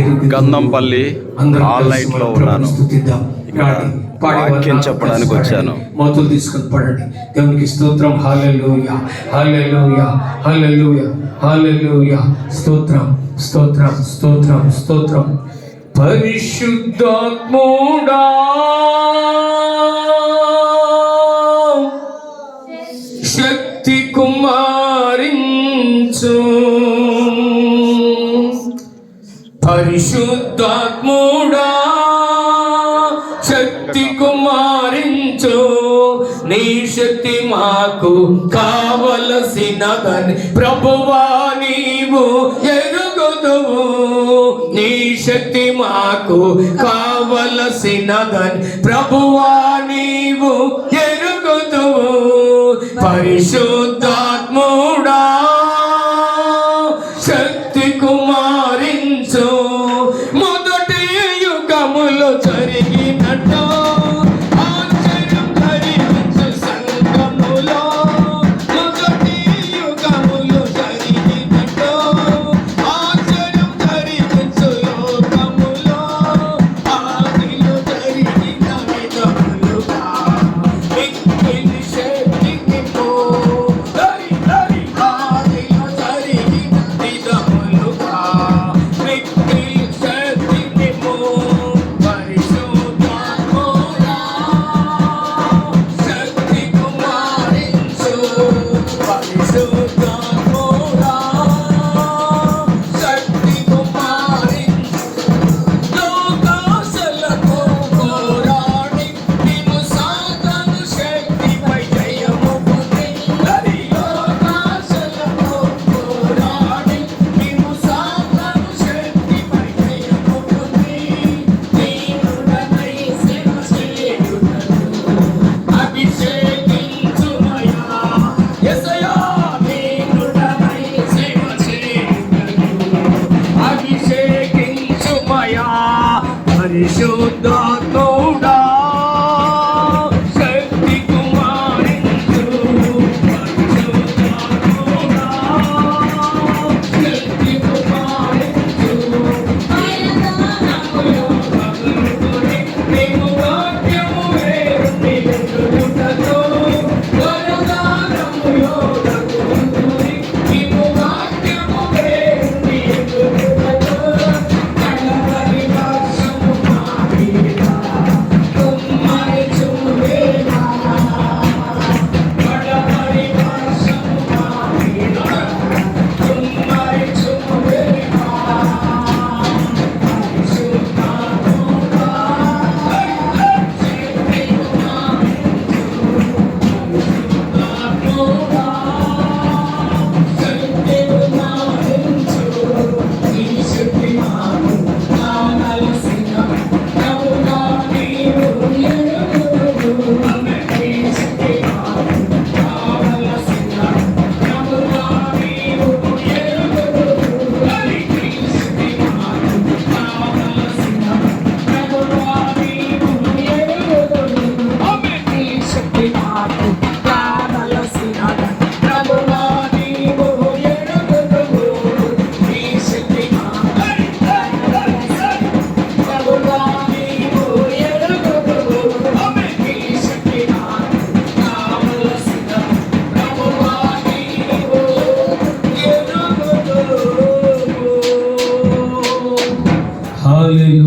Gandhampalli all నైట్లో ఉన్నాను. ఇక్కడ వాక్యం చెప్పడానికి వచ్చాను. మోతులు తీసుకొని పడండి. దేవునికి స్తోత్రం. హాలెలూయా హాలెలూయా హాలెలూయా హాలెలూయా స్తోత్రం స్తోత్రం స్తోత్రం స్తోత్రం. పరిశుద్ధాత్మూడా. పరిశుద్ధాత్ముడా శక్తి కుమారించు నీ శక్తి మాకు కావలసినదని ప్రభువా నీవు ఎరుగుదువు. నీ శక్తి మాకు కావలసినదని ప్రభువా నీవు ఎరుగుదువు. పరిశుద్ధ పరిశుద్ధాత్ముడా శక్తి Berlin